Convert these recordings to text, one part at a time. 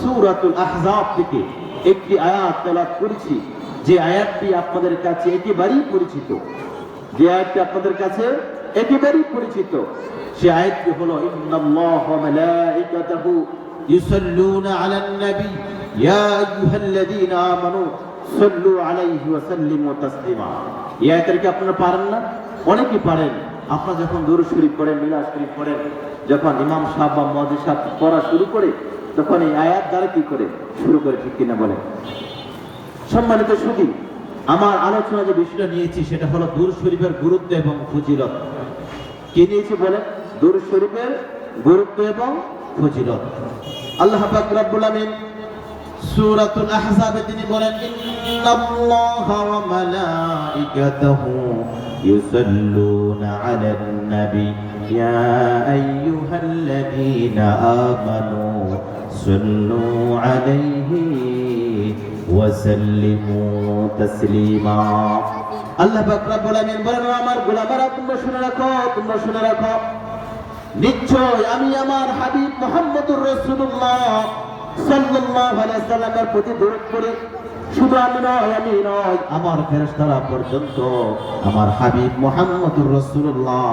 সূরাতুল আহজাব থেকে একটি আয়াত করেছি। যে আয়াতটি আপনাদের কাছে একেবারেই পরিচিত। যে আয়াতটি আপনাদের কাছে একেবারেই পরিচিত। সে আয়াতটি হলো, ইন্নাল্লাহ মালাইকাতাহু ইউসাল্লুনা আলান নবী। ইয়া আইয়ুহাল্লাযীনা আমানু সাল্লু আলাইহি ওয়া সাল্লিমু তাসলিমা। এই আয়াতটা কি আপনারা পারেন না? অনেকেই পারেন। আপনারা যখন দরুদ শরীফ পড়েন, মিলাদ শরীফ পড়েন, যখন ইমাম সাহেব বা মুয়াজ্জিন পড়া শুরু করে তখন এই আয়াত দ্বারা কি করে? শুরু করে, ঠিক কিনা বলেন? সম্মানিত সুদী আমার আলোচনা যে বিষয়টা নিয়েছি, সেটা হলো দূর শরীফের গুরুত্ব এবং ফজিলত। কি নিয়েছি বলে দূর শরীফের গুরুত্ব এবং ফজিলত। আল্লাহ পাক রব্বুল আমিন সূরাতুল আহজাবে তিনি বলেন, ইন্নাল্লাহা ওয়া মালাইকাতাহু ইউসাল্লুনা আলান নবী ইয়া আইয়ুহাল্লাযীনা আমানু আলাইহি ওয়া সাল্লিমু তাসলিমা আল্লাহ পাক রব্বুল আমিন বলেন আমার গোলামেরা, তোমরা শুনে রাখো, তোমরা শুনে রাখো। নিশ্চয় আমি আমার হাবিব মোহাম্মদুর রসুল্লাহ সাল্লাল্লাহু আলাইহি সাল্লামের প্রতি দরুদ করি শুধু আমি নয় আমি নয়, আমার ফেরেশতারা পর্যন্ত আমার হাবিব মোহাম্মদুর রসুল্লাহ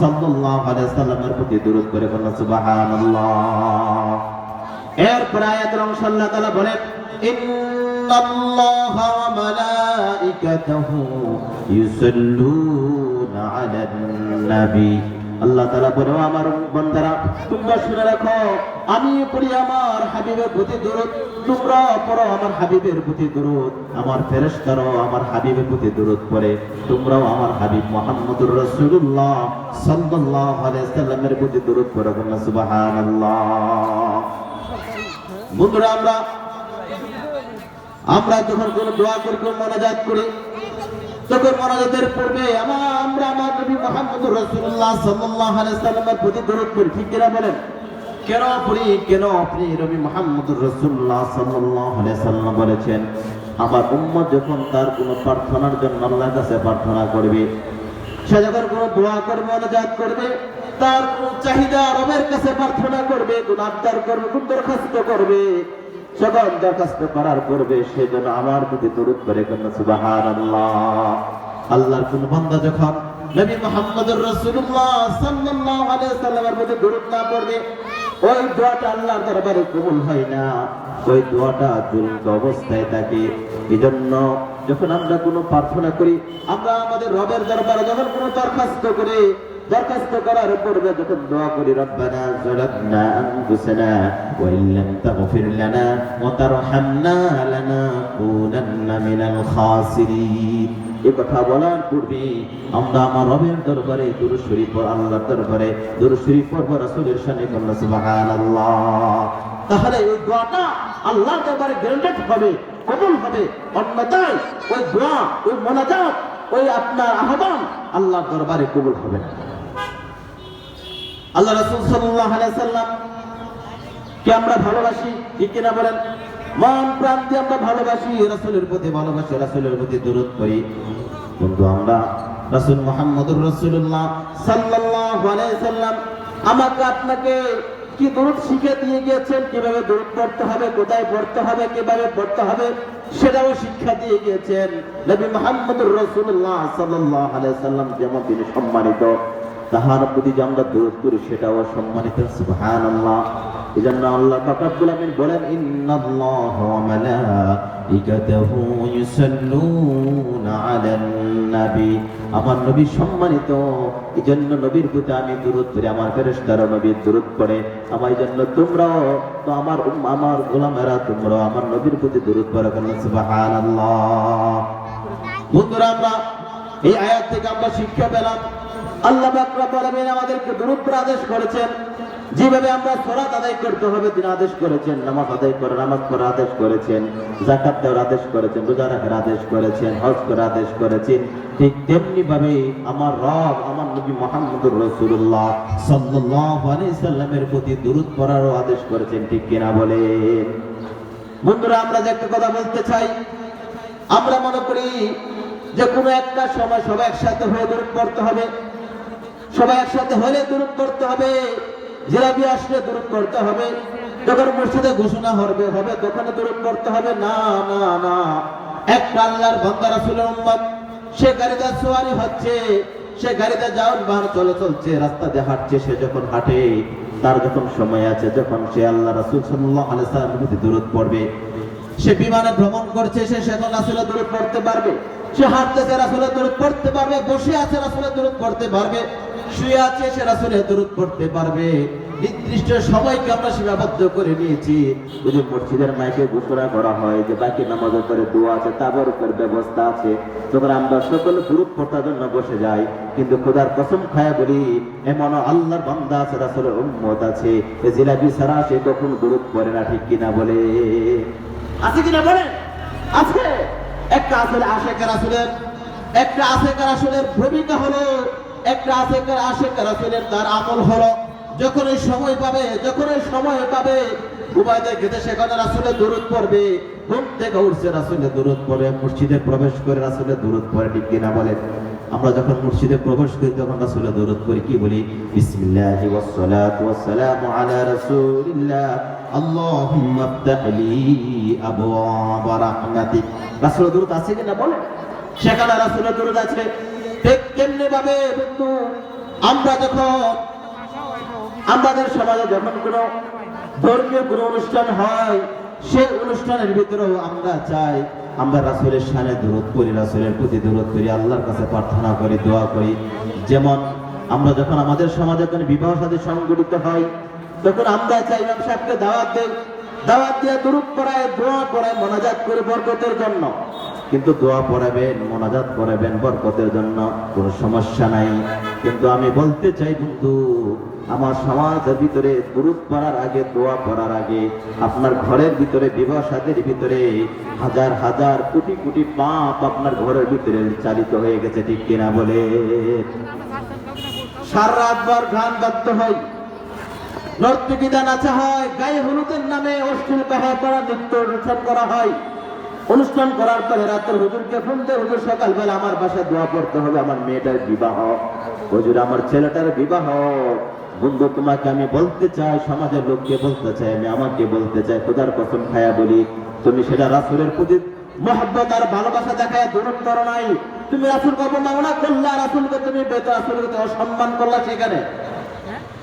সাল্লাল্লাহু আলাইহি সাল্লামের প্রতি দরুদ করে বলেন, সুবহানাল্লাহ। এরপর আয়াতের অংশ আল্লাহ তাআলা বলেন, ইন্নাল্লাহা ওয়া মালাইকাতাহু ইউসাল্লুনা আলান নবী। আল্লাহ তাআলা বলে আমার বান্দারা, তোমরা শুনে রাখো, আমি পড়ি আমার হাবিবের প্রতি দরুদ, তোমরা পড়ো আমার হাবিবের প্রতি দরুদ। আমার ফেরেশতারাও আমার হাবিবের প্রতি দরুদ পড়ে, তোমরাও আমার হাবিব মুহাম্মদুর রাসূলুল্লাহ সাল্লাল্লাহু আলাইহি সাল্লামের প্রতি দরুদ পড়ো সুবহানাল্লাহ। বন্ধুরা, আমরা আমরা যখন কোন দোয়া করি, কোন মোনাজাত করি, তখন মোনাজাতের পূর্বে আমরা আমার নবী মুহাম্মদুর রাসূলুল্লাহ সাল্লাল্লাহু আলাইহি সাল্লামের প্রতি দরুদ পড়ি। ঠিক কিনা বলেন? কেন পড়ি, কেন আপনি নবী মুহাম্মদুর রাসূলুল্লাহ সাল্লাল্লাহু আলাইহি সাল্লাম বলেছেন, আমার উম্মত যখন তার কোনো প্রার্থনার জন্য আল্লাহর কাছে প্রার্থনা করবে, সে যখন কোনো দোয়া করবে মোনাজাত করবে তার চাহিদা রবের কাছে প্রার্থনা করবে কোন আবদার করবে কোন দরখাস্ত করবে দরখাস্ত করার সে যেন আমার প্রতি করে আল্লাহর কোন যখন নবী মুহাম্মদুর রাসূলুল্লাহ সাল্লাল্লাহু আলাইহি সাল্লামের প্রতি না পড়বে, ওই দোয়াটা আল্লাহর দরবারে কবুল হয় না। ওই দোয়াটা জ্বলন্ত অবস্থায় থাকে। এজন্য যখন আমরা কোনো প্রার্থনা করি, আমরা আমাদের রবের দরবারে যখন কোনো দরখাস্ত করি দরখাস্ত করার পূর্বে যখন দোয়া করি, রব্বানা যালামনা আনফুসানা ওয়া ইল্লাম তাগফির লানা ওয়া তারহামনা লানাকুনান্না মিনাল খাসিরিন এই কথা বলার পূর্বে আমরা আমার রবের দরবারে দুরূদ শরীফ আল্লাহর দরবারে দুরূদ শরীফ পড়ব রাসূলের শানে করল সুবহানাল্লাহ। তাহলে এই দোয়াটা আল্লাহর দরবারে গ্যারান্টেড হবে, কবুল হবে, অন্যথায় ওই দোয়া, ওই মোনাজাত, ওই আপনার আহ্বান আল্লাহর দরবারে কবুল হবে না। আল্লাহ রাসূল আলাইহি সাল্লাম কে আমরা ভালোবাসি, ঠিক কিনা বলেন? মন দিয়ে আমরা ভালোবাসি, রাসূলের প্রতি ভালোবাসি, রাসূলের প্রতি দরুদ করি কিন্তু আমরা রাসূল মুহাম্মদুর রাসূলুল্লাহ সাল্লাল্লাহু আলাইহি সাল্লাম আমাকে আপনাকে কি দরুদ শিখে দিয়ে গিয়েছেন? কীভাবে দরুদ পড়তে হবে, কোথায় পড়তে হবে, কীভাবে পড়তে হবে, সেটাও শিক্ষা দিয়ে গিয়েছেন। নবী মুহাম্মদুর রাসূলুল্লাহ সাল্লাল্লাহু আলাইহি সাল্লাম যেমন তিনি সম্মানিত তাহার প্রতি যে আমরা দূর করি, সেটাও সম্মানিত এজন্য আল্লাহ পাক রব্বুল আমিন বলেন, ইন্নাল্লাহা মালাইকাতাহু ইউসাল্লুনা আলান নবী। আমার নবী সম্মানিত, এজন্য নবীর প্রতি আমি দূরত করি, আমার ফেরেশতারা নবীর দূরত করে আমার জন্য তোমরাও, তো আমার আমার গোলামেরা তোমরাও আমার নবীর প্রতি দূরত করে কেন সুবহানাল্লাহ। বন্ধুরা, আমরা এই আয়াত থেকে আমরা শিক্ষা পেলাম। আল্লাহ আমাদেরকে আদেশ করেছেন, যেভাবে আমরা সালাত আদায় করতে হবে, তিনি আদেশ করেছেন, নামাজ আদায় করার নামাজ পড়ার আদেশ করেছেন, যাকাত দেওয়ার আদেশ করেছেন, রোজা রাখার আদেশ করেছেন, হজ করার আদেশ করেছেন, ঠিক তেমনি ভাবে আমার রব, আমার নবী সাল্লাল্লাহু আলাইহি সাল্লামের প্রতি দরুদ পড়ারও আদেশ করেছেন, ঠিক কিনা বলেন? বন্ধুরা, আমরা যে একটা কথা বলতে চাই, আমরা মনে করি যে কোনো একটা সময় সবাই একসাথে হয়ে দূর করতে হবে। সবাই একসাথে হলে দূর করতে হবে। জিলাপি আসলে দূর করতে হবে। যখন মসজিদে ঘোষণা হবে হবে তখন দূরত পড়তে হবে। না না না। একটা আল্লাহর বান্দা রাসূলের উম্মত, সে গাড়িতে সোয়ারি হচ্ছে, সে গাড়িতে যাওয়ার বাহন চলে চলছে, রাস্তা দিয়ে হাঁটছে, সে যখন হাঁটে, তার যখন সময় আছে, যখন সে আল্লাহ রাসুল সাল্লাল্লাহু আলাইহি সাল্লামের প্রতি দূরত পড়বে সে বিমানে ভ্রমণ করছে, সে সেখন রাসূলের দূরত পড়তে পারবে। সে হাঁটতেছে রাসূলের দূরত পড়তে পারবে, বসে আছে রাসূলের দূরত পড়তে পারবে। শুয়ে আছে সে রাসূলের পড়তে পারবে। নির্দিষ্ট সময়কে আমরা সীমাবদ্ধ করে নিয়েছি। যদি মসজিদের মাইকে ঘোষণা করা হয় যে বাকি দোয়া আছে, তাবার উপর ব্যবস্থা আছে। তখন আমরা দূরত পড়ার জন্য বসে যাই। কিন্তু খোদার কসম খায়া বলি, এমন আল্লাহর বান্দা আছে, রাসূলের উম্মত আছে। জিলাপি সে কখন দূরত পড়ে না, ঠিক কিনা বলে? আছে কিনা বলেন আছে। একটা আসলে আশেকের আসলের একটা আশেকের আসলের ভূমিকা হলো একটা আশেকের আশেকের আসলের তার আমল হলো। যখন এই সময় পাবে যখন এই সময় পাবে সেখানে রাসুলে দূরত পড়বে। ঘুম থেকে উঠছে রাসুলে দূরত পড়ে, মসজিদে প্রবেশ করে রাসুলে দূরত পড়ে, ঠিক কিনা বলেন? আমরা যখন মসজিদে প্রবেশ করি, তখন রাসুলে দূরত করি কি বলি? বিসমিল্লাহি ওয়াসসালাতু ওয়াসসালামু আলা রাসূলিল্লাহ। আল্লাহুম্মা আবওয়াব রাহমাতিক। রাসুলের দূরত আছে কিনা বলেন? সেখানে রাসুলের দূরত আছে। কেমনে ভাবে বন্ধু আমরা যখন আমাদের সমাজে যখন কোনো ধর্মীয় কোনো অনুষ্ঠান হয়, সেই অনুষ্ঠানের ভিতরেও আমরা চাই, আমরা রাসুলের সানে দূরত করি রাসুলের প্রতি দূরত করি আল্লাহর কাছে প্রার্থনা করি, দোয়া করি। যেমন আমরা যখন আমাদের সমাজে কোনো বিবাহ সাথে সংগঠিত হয়, তখন আমরা চাই ইমাম সাহেবকে দাওয়াত দেই। দাওয়াত দিয়ে দূরত করায় দোয়া পড়ায়, মনাজাত করে বরকতের জন্য। কিন্তু দোয়া পড়াবেন, মোনাজাত করাবেন বরকতের জন্য, কোনো সমস্যা নাই। কিন্তু আমি বলতে চাই, বন্ধু, আমার সমাজের ভিতরে দুরুদ পড়ার আগে, দোয়া পড়ার আগে, আপনার ঘরের ভিতরে, বিবাহ সাদের ভিতরে হাজার হাজার কোটি কোটি পাপ আপনার ঘরের ভিতরে চালিত হয়ে গেছে, ঠিক কিনা বলে? সারা রাতভর গান বাদ্য হয়। নর্তকীদা নাচা হয়, গায়ে হলুদের নামে অশ্লীল করা নৃত্য অনুষ্ঠান করা হয়। অনুষ্ঠান করার পরে রাতের হুজুরকে ফোন দিয়ে, হুজুর, সকালবেলা আমার বাসায় দোয়া পড়তে হবে, আমার মেয়েটার বিবাহ। হুজুর, আমার ছেলেটার বিবাহ। বন্ধু, তোমাকে আমি বলতে চাই, সমাজের লোককে বলতে চাই, আমি আমাকে বলতে চাই, খোদার কসম খায়া বলি, তুমি সেটা রাসুলের প্রতি মহব্বত আর ভালোবাসা দেখায় দূরত করো নাই। তুমি রাসুল অবমাননা করলা রাসুলকে তুমি বেত রাসুলকে অসম্মান করলা সেখানে।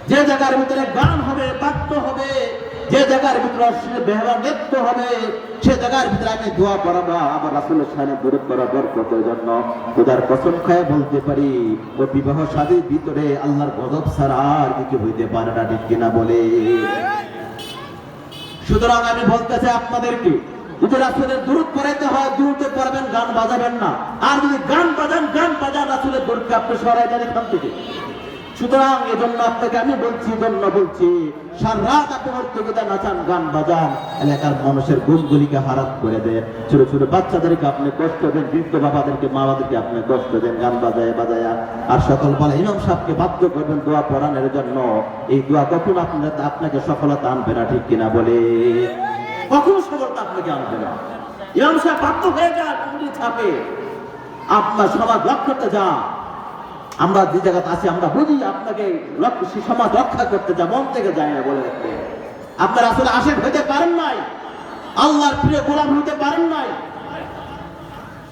যে জায়গার ভিতরে গান হবে, বাদ্য হবে যে জায়গার ভিতরে বেহারা নৃত্য হবে, সে জায়গার ভিতরে আমি দোয়া পড়াবো, আমার রাসুলের সামনে দূরত করা বরকতের জন্য। খোদার কসম খায় বলতে পারি, ও বিবাহ শাদীর ভিতরে আল্লাহর গজব ছাড়া আর কিছু হইতে পারে না, ঠিক কিনা বলে। সুতরাং আমি বলতে চাই আপনাদেরকে, যদি রাসুলের দূরত পড়াইতে হয়, দূরতে পড়বেন, গান বাজাবেন না। আর যদি গান বাজান গান বাজান, রাসুলের দূরকে আপনি সরাই দেন এখান থেকে। সুতরাং এজন্য আপনাকে আমি বলছি জন্য বলছি, সার রাত আপনি হত্যা নাচান গান বাজান, এলাকার মানুষের গুণগুলিকে হারাত করে দেন ছোট ছোট বাচ্চাদেরকে আপনি কষ্ট দেন, বৃদ্ধ বাবাদেরকে মা বাবাদেরকে আপনি কষ্ট দেন, গান বাজায়, বাজায়া। আর সকল বলে, ইমাম সাহেবকে বাধ্য করবেন দোয়া পড়ানোর জন্য। এই দোয়া কখন আপনার, আপনাকে সফলতা আনবে না, ঠিক কিনা বলে? কখনো সফলতা আপনাকে আনবে না। ইমাম সাহেব বাধ্য হয়ে যান ছাপে আপনার সমাজ লক্ষ্য করতে যান। আমরা যে জায়গাতে আছি, আমরা বুঝি আপনাকে সমাজ রক্ষা করতে যা মন থেকে যায় না বলে আপনার আসলে আশেক হইতে পারেন নাই। আল্লাহর প্রিয় গোলাম হইতে পারেন নাই।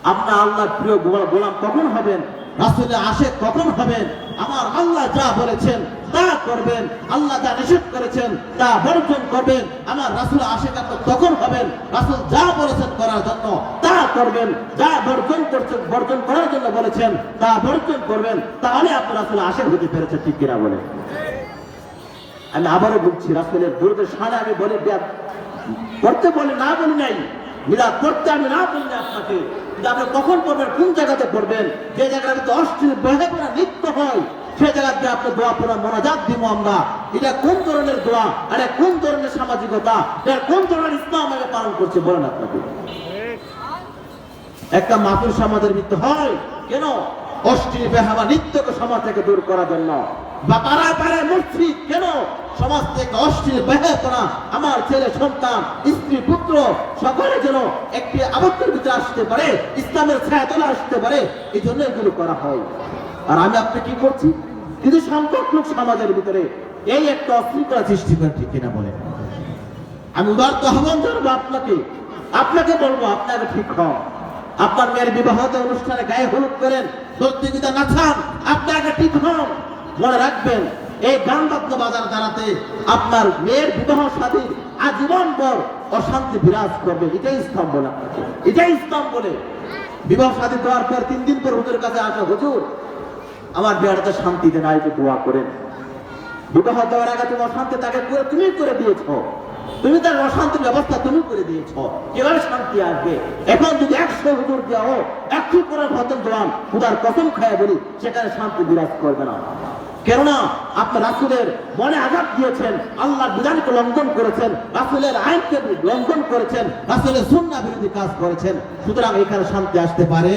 আপনার আল্লাহর প্রিয় গোলাম কখন হবেন? রাসুলের আশেক কখন হবেন। আমার আল্লাহ যা বলেছেন তা করবেন। আল্লাহ যা নিষেধ করেছেন তা বর্জন করবেন। আমার রাসুল আশেক আপনি তখন হবেন। রাসুল যা বলেছেন করার জন্য তা করবেন। যা বর্জন করছেন, বর্জন করার জন্য বলেছেন, তা বর্জন করবেন। তাহলে আপনার রাসুল আশেক হতে পেরেছে, ঠিক কিনা বলে আমি আবারও বলছি, রাসুলের দুর্গের সানে আমি বলি করতে বলে, না বলি নাই। মিলাদ করতে আমি না বলি না আপনাকে, কিন্তু আপনি কখন করবেন কোন জায়গাতে করবেন যে অশ্লীল বেহে করা নৃত্য হয়, সে জায়গাতে আপনি দোয়া পড়া মনাজাত দিব আমরা। এটা কোন ধরনের দোয়া? আর কোন ধরনের সামাজিকতা? এটা কোন ধরনের ইসলাম আমাকে পালন করছে? বলেন আপনাকে। একটা মাতুর সমাজের মৃত্যু হয়, কেন? অশ্লীল বেহাবা নিত্যকে সমাজ থেকে দূর করার জন্য। বা পাড়ায় পাড়ায় মসজিদ, কেন? সমাজ থেকে অশ্লীল বেহে করা আমার ছেলে সন্তান, স্ত্রী, পুত্র সকলে যেন একটি আবদ্ধের ভিতরে আসতে পারে, ইসলামের ছায়া তোলা আসতে পারে, এই জন্য এগুলো করা হয়। আর আমি আপনি কি করছি? কিন্তু সংখ্যক লোক সমাজের ভিতরে এই একটা অশৃঙ্খলা সৃষ্টি করে ঠিক কিনা বলে আমি উদারত আহ্বান জানাব আপনাকে। আপনাকে বলব, আপনাকে ঠিক হন আপনার মেয়ের বিবাহতে অনুষ্ঠানে গায়ে হলুদ করেন প্রতিযোগিতা নাচান আপনাকে ঠিক হন মনে রাখবেন এই গান বাদ্য বাজার দ্বারাতে আপনার মেয়ের বিবাহ সাথী আজীবন পর অশান্তি বিরাজ করবে। এটাই বলে আপনাকে এটাই ইসলাম বলে বিবাহ সাথী দেওয়ার পর তিন দিন পর হুজুরের কাছে আসা হুজুর। আমার বিয়ারটা শান্তিতে না একটু দোয়া করেন। বিবাহ দেওয়ার আগে তুমি অশান্তি তাকে করে তুমি করে দিয়েছ। তুমি তার অশান্তির ব্যবস্থা তুমি করে দিয়েছ। কীভাবে শান্তি আসবে। এখন যদি একশো হুজুর দেওয়া হোক, একশো করে ভদ্র জওয়ান খুদার কসম খায় বলি, সেখানে শান্তি বিরাজ করবে না। কেননা আপনার রাসুলের মনে আঘাত দিয়েছেন আল্লাহ বিধানকে লঙ্ঘন করেছেন, রাসুলের আইনকে লঙ্ঘন করেছেন, রাসুলের সুন্না বিরোধী কাজ করেছেন সুতরাং এখানে শান্তি আসতে পারে।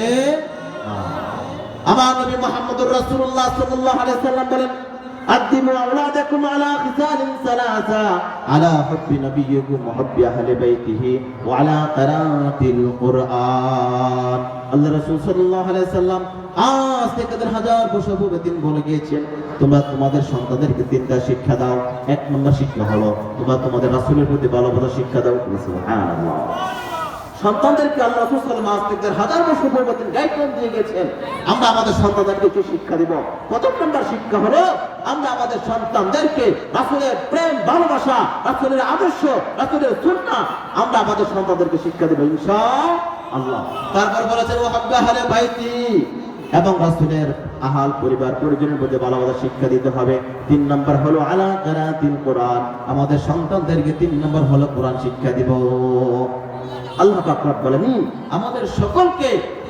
আমার নবী মোহাম্মদুর রাসূলুল্লাহ সাল্লাল্লাহু আলাইহি সাল্লাম বলেন আদিমু আওলাদাকুম আলা খিসালিন সালাসা আলা হুব্বি নবিয়্যিকুম ওয়া হুব্বি আহলি বাইতিহি ওয়া আলা কিরাআতিল কুরআন আল্লাহ রাসূল সাল্লাল্লাহু আলাইহি সাল্লাম আজ থেকে হাজার বছর পূর্বে তিনি বলে গিয়েছেন তোমরা তোমাদের সন্তানদেরকে তিনটা শিক্ষা দাও, এক নম্বর শিক্ষা হলো তোমরা তোমাদের রাসূলের প্রতি ভালোবাসা শিক্ষা দাও। সন্তানদেরকে আল্লাহ হাজার বছর পূর্বে তিনি গাইডলাইন দিয়ে গেছেন। আমরা আমাদের সন্তানদেরকে কি শিক্ষা দিব? প্রথম নম্বর শিক্ষা হলো আমরা আমাদের সন্তানদেরকে রাসূলের প্রেম, ভালোবাসা, রাসূলের আদর্শ, রাসূলের সুন্নাহ, আমরা আমাদের সন্তানদেরকে শিক্ষা দেব তারপর বলেছেন ওয়াহাব্বা হালে বাইতি। এবং রাসূলের আহাল পরিবার পরিজনের মধ্যে ভালোবাসা শিক্ষা দিতে হবে। তিন নম্বর হলো আলা কারাতিল কোরআন। আমাদের সন্তানদেরকে তিন নম্বর হলো কোরআন শিক্ষা দিব। আল্লাহ আমাদের সকলকে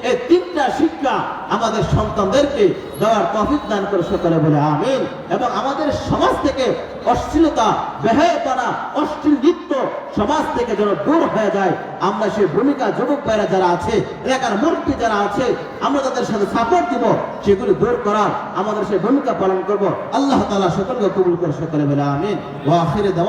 এই তিনটা শিক্ষা আমাদের সন্তানদেরকে দেওয়ার তৌফিক দান করে সকলে বলে আমিন। এবং আমাদের সমাজ থেকে অশ্লীলতা, বেহায়াপনা, অশ্লীল নৃত্য সমাজ থেকে যেন দূর হয়ে যায়, আমরা সেই ভূমিকা যুবক ভাইরা যারা আছে, এলাকার মূর্তি যারা আছে, আমরা তাদের সাথে সাপোর্ট দিব, সেগুলি দূর করার আমাদের সেই ভূমিকা পালন করব। আল্লাহ তালা সকলকে কবুল করে সকলে বলে আমিন। ওয়া আখিরে দাওয়া